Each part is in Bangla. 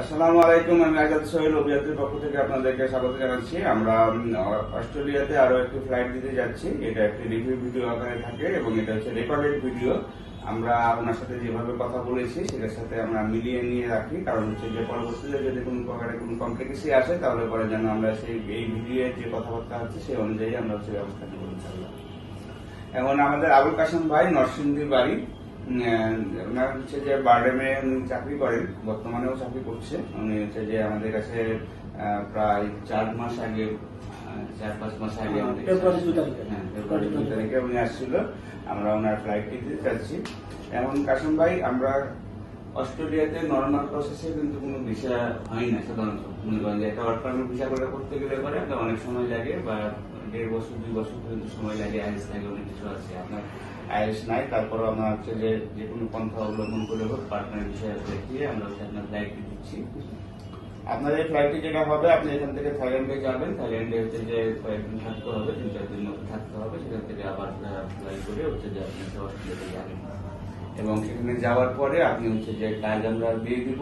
আসসালামু আলাইকুম, আমি আজাদ সোহেল, অভিযাত্রীর পক্ষ থেকে আপনাদেরকে স্বাগত জানাচ্ছি। আমরা অস্ট্রেলিয়াতে আরও একটি ফ্লাইট দিতে যাচ্ছি। এটা একটি রিভিউ ভিডিও আকারে থাকে এবং এটা হচ্ছে রেকর্ডেড ভিডিও আমরা ওনার সাথে যেভাবে কথা বলেছি, সেটার সাথে আমরা মিলিয়ে নিয়ে রাখি। কারণ হচ্ছে যে পরবর্তীতে যদি কোনো প্রকারে কোনো কমপ্লিকেসি আসে, তাহলে পরে যেন আমরা সেই, এই ভিডিওর যে কথাবার্তা হচ্ছে, সেই অনুযায়ী আমরা হচ্ছে ব্যবস্থা নেব, ইনশাআল্লাহ। এখন আমাদের আবুল কাসেম ভাই, নরসিংদীর বাড়ি। ওনার হচ্ছে যে বারডেমে চাকরি করেন বর্তমানেও চাকরি করছে। উনি হচ্ছে যে আমাদের কাছে প্রায় চার মাস আগে চার পাঁচ মাস আগে আমাদের কাছে ফেব্রুয়ারি তারিখে। হ্যাঁ তারিখে। উনি আসছিল। আমরা ওনার ফ্লাইট দিতে চাচ্ছি এমন কাসেম ভাই আমরা অস্ট্রেলিয়াতে নর্মাল প্রসেসে কিন্তু কোনো ভিসা হয় না সাধারণত। মনে করেন যে একটা ওয়ার্ক পারমিট ভিসা করে করতে গেলে পরে আপনার অনেক সময় লাগে বা দেড় বছর, দুই বছর পর্যন্ত সময় লাগে, আইএস লাগে অনেক কিছু আছে। আপনার আইএস নাই তারপর আমরা হচ্ছে যে যে কোনো পন্থা অবলম্বন করে হোক পার্টনার বিষয়ে দেখিয়ে আমরা হচ্ছে আপনার ফ্লাইটটি দিচ্ছি। আপনাদের ফ্লাইটটি যেটা হবে, আপনি এখান থেকে থাইল্যান্ডে যাবেন। থাইল্যান্ডে হচ্ছে যে কয়েকদিন থাকতে হবে, তিন চার দিন মতো থাকতে হবে। সেখান থেকে আবার ফ্লাই করে হচ্ছে যে আপনি অস্ট্রেলিয়াতে যাবেন। এবং সেখানে যাওয়ার পরে আপনি হচ্ছে যে কাজ আমরা দিয়ে দিব,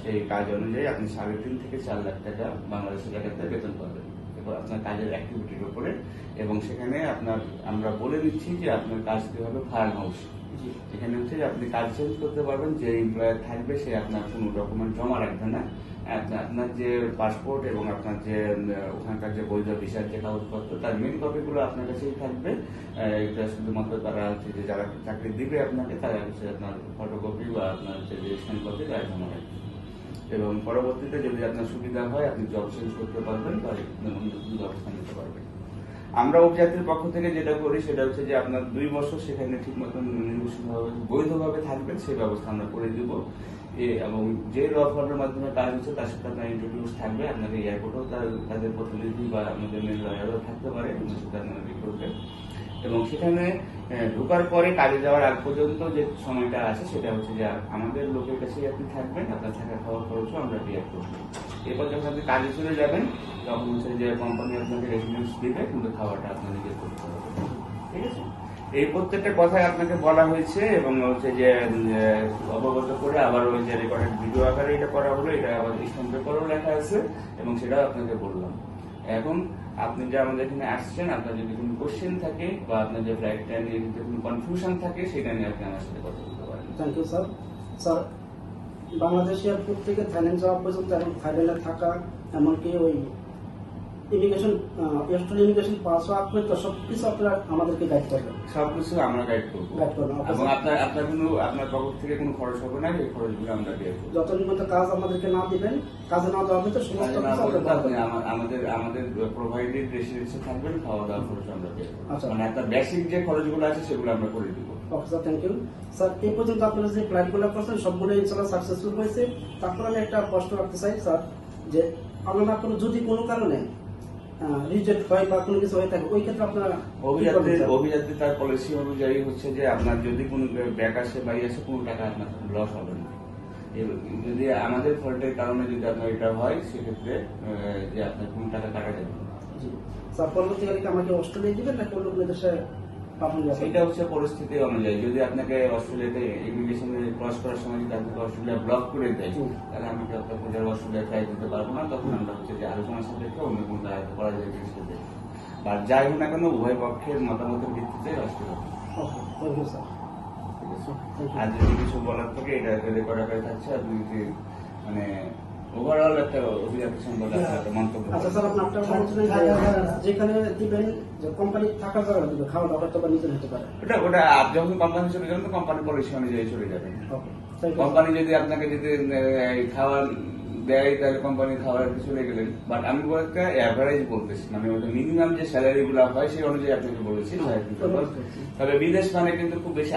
সেই কাজ অনুযায়ী আপনি সাড়ে তিন থেকে চার লাখ টাকা বাংলাদেশের টাকাতে বেতন পাবেন। এবার আপনার কাজের অ্যাক্টিভিটির উপরে এবং সেখানে আপনার, আমরা বলে দিচ্ছি যে আপনার কাজ কীভাবে ফার্ম হাউস। এখানে হচ্ছে আপনি কাজ চেঞ্জ করতে পারবেন, যে এমপ্লয়ার থাকবে সে আপনার কোনো ডকুমেন্ট জমা রাখবে না। আপনার- যে পাসপোর্ট এবং আপনার যে ওখানকার যে বৈধ ভিসার যে কাগজপত্র, তার মেন কপিগুলো আপনার কাছেই থাকবে। এটা শুধুমাত্র তারা হচ্ছে যে যারা চাকরি দিবে আপনাকে, তারা হচ্ছে আপনার ফটোকপি বা আপনার যে স্ক্যান কপি তারা জমা রাখবে। এবং পরবর্তীতে যদি আপনার সুবিধা হয়, আপনি জব চেঞ্জ করতে পারবেন বা কোনো ব্যবস্থা নিতে পারবেন। আমরা উপজাতির পক্ষ থেকে যেটা করি সেটা হচ্ছে যে আপনার দুই বছর সেখানে ঠিক মতন বৈধভাবে থাকবেন সেই ব্যবস্থা আমরা করে দিব। এবং যে ল মাধ্যমে কাজ হচ্ছে, তার সাথে আপনার ইন্টারভিউ থাকবে। আপনাদের এয়ারপোর্টেও তাদের প্রতিনিধি বা আমাদের মেন লয়ারও থাকতে পারে আপনারা ই করবেন এবং সেখানে ঢোকার পরে কাজে যাওয়ার আগ পর্যন্ত যে সময়টা আছে, সেটা হচ্ছে যে আমাদের লোকের কাছেই আপনি থাকবেন, আপনার থাকা খাওয়া খরচও আমরা বিয়ার করব। এরপর যখন আপনি কাজে চলে যাবেন, তখন হচ্ছে যে কোম্পানি আপনাকে রেসিডেন্স দিবে, কিন্তু খাওয়াটা আপনার নিজে করতে হবে ঠিক আছে? এই প্রত্যেকটা কথাই আপনাকে বলা হয়েছে এবং হচ্ছে যে অবগত করে আবার ওই যে রেকর্ডেড ভিডিও আকারে এটা করা হলো, এটা আবার স্ট্যাম্প পেপারও লেখা আছে, এবং সেটাও আপনাকে বললাম। এখন আপনি যে আমাদের এখানে আসছেন, আপনার যদি কোনো কোশ্চেন থাকে বা আপনার যে ফ্লাইটটা নিয়ে যদি কোনো কনফিউশন থাকে, সেটা নিয়ে আপনি আমার সাথে কথা বলতে পারেন। Thank you sir sir Bangladesh airport থেকে থাইল্যান্ড যাওয়া পর্যন্ত থাইল্যান্ডে থাকা, এমনকি ওই ইমিগ্রেশন অস্ট্রেলিয়া ইমিগ্রেশন পাস হওয়া পর্যন্ত সব কিছু আপনারা আমাদেরকে গাইড করবেন। সবকিছু আমরা গাইড করব। করবেন, এবং আপনার আপনার কোনো আপনার পক্ষ থেকে কোনো খরচ হবে না এই খরচগুলো আমরা দিয়ে দেবো। যতদিন পর্যন্ত কাজ আমাদেরকে না দিবেন কাজে না দেওয়া পর্যন্ত সমস্ত কিছু আমাদের আমাদের প্রোভাইডেড রেসিডেন্সে থাকবেন খাওয়া দাওয়া খরচ আমরা দিয়ে দেবো। আচ্ছা। মানে আপনার বেসিক যে খরচগুলো আছে সেগুলো আমরা করে দিব। Okay sir thank you sir এই পর্যন্ত আপনারা যে প্ল্যানগুলো করছেন সবগুলো সাকসেসফুল হয়েছে। তারপর আমি একটা প্রশ্ন রাখতে চাই স্যার যে কোনো যদি কোনো কারণে রিজেক্ট হয় বা কোনো কিছু হয়ে থাকে ওই ক্ষেত্রে আপনারা কি করবেন, অভিযাত্রীর স্যার? অভিযাত্রী তার পলিসি অনুযায়ী হচ্ছে যে আপনার যদি কোনো ব্যাক আসে বাই আসে কোনো টাকা আপনার লস হবে না যদি আমাদের ফল্টের কারণে যদি আপনার এটা হয় সেক্ষেত্রে যে আপনার কোনো টাকা কাটা যাবে না। পরবর্তীকালে আমাকে অস্ট্রেলিয়া দিবেন নাকি অন্য কোনো দেশে সেটা হচ্ছে পরিস্থিতি অনুযায়ী। যদি আপনাকে অস্ট্রেলিয়াতে ইমিগ্রেশনে ক্রস করার সময় যদি আপনাকে অস্ট্রেলিয়া ব্লক করে দেয় তাহলে আমি কি আপনার পূজার অস্ট্রেলিয়া ট্রাই দিতে পারব না। তখন আমরা হচ্ছে যে আলোচনার সাপেক্ষে অন্য কোনো দায়িত্ব করা যায় জিনিসটা দেখব বা যাই হোক না কেন উভয় পক্ষের মতামতের ভিত্তিতে অস্ট্রেলিয়া. আর যদি কিছু বলার থাকে এটা রেকর্ড আকারে থাকছে। আপনি যদি মানে ওভারঅল একটা অভিযাত্রী সম্পর্কে মন্তব্য। আচ্ছা স্যার আপনি আপনার যেখানে দিবেন যে কোম্পানি থাকার জায়গা দিবে খাওয়া দাওয়া হয়তো বা নিজে পারে। ওটা ওটা আপনি যখন কোম্পানি চলে যাবেন তো কোম্পানি পলিসি অনুযায়ী চলে যাবেন ওকে থ্যাংক ইউ কোম্পানি যদি আপনাকে যদি খাওয়ার দেয় তাহলে কোম্পানি খাওয়ার চলে গেলেন বাট আমি বলতে অ্যাভারেজ বলতেছি মানে ওটা মিনিমাম যে স্যালারি গুলো হয় সেই অনুযায়ী আপনাকে বলেছি তবে বিদেশ মানে কিন্তু খুব বেশি